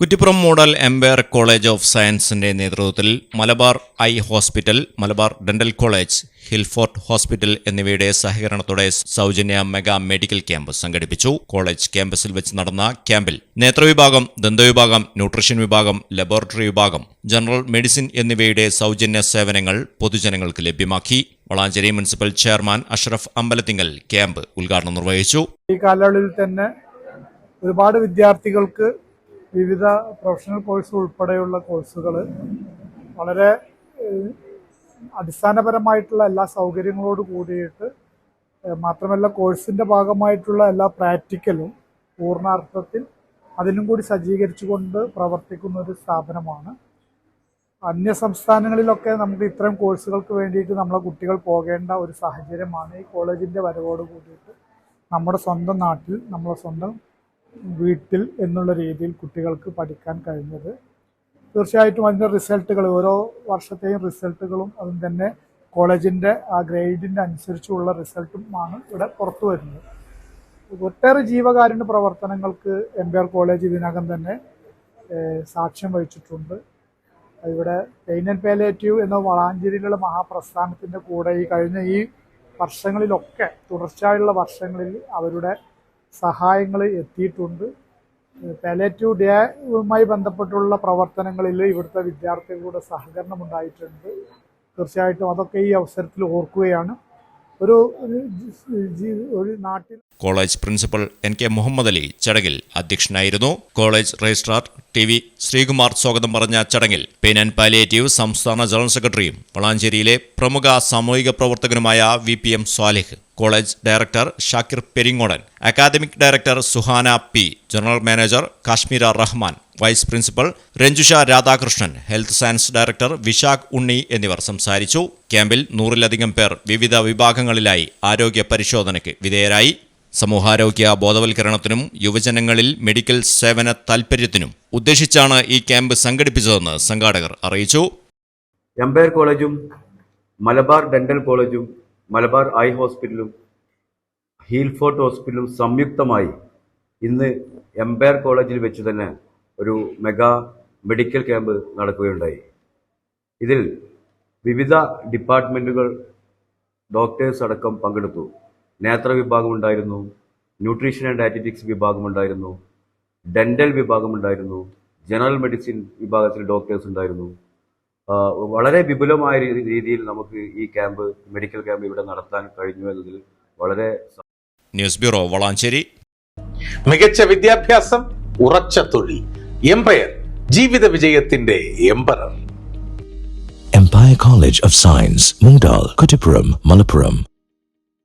Kuttippuram model empire college of സയൻസിന്റെ നേതൃത്വത്തിൽ Malabar eye hospital Malabar dental college Hillfort hospital എന്നിവയുടെ സഹകരണത്തോടെ സൗജന്യ മെഗാ മെഡിക്കൽ ക്യാമ്പ് സംഘടിപ്പിച്ചു. കോളേജ് ക്യാമ്പസിൽ വെച്ച് നടന്ന ക്യാമ്പിൽ നേത്രവിഭാഗം ദന്തവിഭാഗം ന്യൂട്രീഷൻ വിഭാഗം ലബോറട്ടറി വിഭാഗം ജനറൽ മെഡിസിൻ എന്നിവയുടെ സൗജന്യ സേവനങ്ങൾ പൊതുജനങ്ങൾക്ക് ലഭ്യമാക്കി. Valanchery municipal chairman Ashraf Ambalathingal camp ഉദ്ഘാടനം നിർവഹിച്ചു. ഈ കാലയളവിൽ തന്നെ ഒരുപാട് വിദ്യാർത്ഥികൾക്ക് വിവിധ പ്രൊഫഷണൽ കോഴ്സ് ഉൾപ്പെടെയുള്ള കോഴ്സുകൾ വളരെ അടിസ്ഥാനപരമായിട്ടുള്ള എല്ലാ സൗകര്യങ്ങളോട് കൂടിയിട്ട് മാത്രമല്ല കോഴ്സിന്റെ ഭാഗമായിട്ടുള്ള എല്ലാ പ്രാക്ടിക്കലും പൂർണാർത്ഥത്തിൽ അതിനും കൂടി സജ്ജീകരിച്ചുകൊണ്ട് പ്രവർത്തിക്കുന്ന ഒരു സ്ഥാപനമാണ്. അന്യ സംസ്ഥാനങ്ങളിലൊക്കെ നമുക്ക് ഇത്തരം കോഴ്സുകൾക്ക് വേണ്ടിയിട്ട് നമ്മളെ കുട്ടികൾ പോകേണ്ട ഒരു സാഹചര്യമാണ് ഈ കോളേജിന്റെ വരവോട് കൂടിയിട്ട്. നമ്മുടെ സ്വന്തം നാട്ടിൽ നമ്മുടെ സ്വന്തം വീട്ടിൽ എന്നുള്ള രീതിയിൽ കുട്ടികൾക്ക് പഠിക്കാൻ കഴിഞ്ഞത്. തീർച്ചയായിട്ടും അതിന്റെ റിസൾട്ടുകൾ ഓരോ വർഷത്തെയും റിസൾട്ടുകളും അതും തന്നെ കോളേജിന്റെ ആ ഗ്രേഡിന്റെ അനുസരിച്ചുള്ള റിസൾട്ടും ആണ് ഇവിടെ പുറത്തു വരുന്നത്. ഒട്ടേറെ ജീവകാരുണ്യ പ്രവർത്തനങ്ങൾക്ക് എംപയർ കോളേജ് ഇതിനകം തന്നെ സാക്ഷ്യം വഹിച്ചിട്ടുണ്ട്. ഇവിടെ പെയിൻ ആൻഡ് പാലേറ്റീവ് എന്ന വളാഞ്ചേരിയിലുള്ള മഹാപ്രസ്ഥാനത്തിന്റെ കൂടെ ഈ കഴിഞ്ഞ ഈ വർഷങ്ങളിലൊക്കെ തുടർച്ചയായുള്ള വർഷങ്ങളിൽ അവരുടെ സഹായങ്ങൾ എത്തിയിട്ടുണ്ട്. പാലേറ്റീവ് ഡേയുമായി ബന്ധപ്പെട്ടുള്ള പ്രവർത്തനങ്ങളിൽ ഇവിടുത്തെ വിദ്യാർത്ഥികളുടെ സഹകരണം ഉണ്ടായിട്ടുണ്ട് തീർച്ചയായിട്ടും അതൊക്കെ ഈ അവസരത്തിൽ ഓർക്കുകയാണ്. ഒരു ഒരു നാട്ടിൽ college principal N K Muhammad Ali ചടങ്ങിൽ അധ്യക്ഷനായിരുന്നു. College registrar T V Sreekumar സ്വാഗതം പറഞ്ഞ ചടങ്ങിൽ പെയിൻ ആൻഡ് പാലിയേറ്റീവ് സംസ്ഥാന ജനറൽ സെക്രട്ടറിയും വളാഞ്ചേരിയിലെ പ്രമുഖ സാമൂഹിക പ്രവർത്തകനുമായ V P M Swalih college director Shakir Peringodan academic director Suhana P general manager Kashmira Rahman vice principal Ranjusha Radhakrishnan health science director Vishakh Unni എന്നിവർ സംസാരിച്ചു. ക്യാമ്പിൽ നൂറിലധികം പേർ വിവിധ വിഭാഗങ്ങളിലായി ആരോഗ്യ പരിശോധനയ്ക്ക് വിധേയരായി. സമൂഹാരോഗ്യ ബോധവൽക്കരണത്തിനും യുവജനങ്ങളിൽ മെഡിക്കൽ സേവന താൽപര്യത്തിനും ഉദ്ദേശിച്ചാണ് ഈ ക്യാമ്പ് സംഘടിപ്പിച്ചതെന്ന് സംഘാടകർ അറിയിച്ചു. എംപയർ കോളേജും മലബാർ ഡെന്റൽ കോളേജും മലബാർ ഐ ഹോസ്പിറ്റലും ഹീൽഫോർട്ട് ഹോസ്പിറ്റലും സംയുക്തമായി ഇന്ന് എംപയർ കോളേജിൽ വെച്ച് തന്നെ ഒരു മെഗാ മെഡിക്കൽ ക്യാമ്പ് നടക്കുകയുണ്ടായി. ഇതിൽ വിവിധ ഡിപ്പാർട്ട്മെന്റുകൾ ഡോക്ടേഴ്സ് അടക്കം പങ്കെടുത്തു. നേത്ര വിഭാഗമുണ്ടായിരുന്നു ന്യൂട്രീഷൻ ആൻഡ് ഡയറ്ററ്റിക്സ് വിഭാഗമുണ്ടായിരുന്നു ഡെന്റൽ വിഭാഗമുണ്ടായിരുന്നു ജനറൽ മെഡിസിൻ വിഭാഗത്തിൽ ഡോക്ടേഴ്സ് ഉണ്ടായിരുന്നു. വളരെ വിപുലമായ രീതിയിൽ നമുക്ക് ഈ ക്യാമ്പ് മെഡിക്കൽ ക്യാമ്പ് ഇവിടെ നടത്താൻ കഴിഞ്ഞു എന്നതിൽ വളരെ ന്യൂസ് ബ്യൂറോ വളാഞ്ചേരി മികച്ച വിദ്യാഭ്യാസം ഉറച്ച തൊഴിൽ എംപയർ ജീവിത വിജയത്തിന്റെ empire empire college of science Moodal Kuttippuram Malappuram.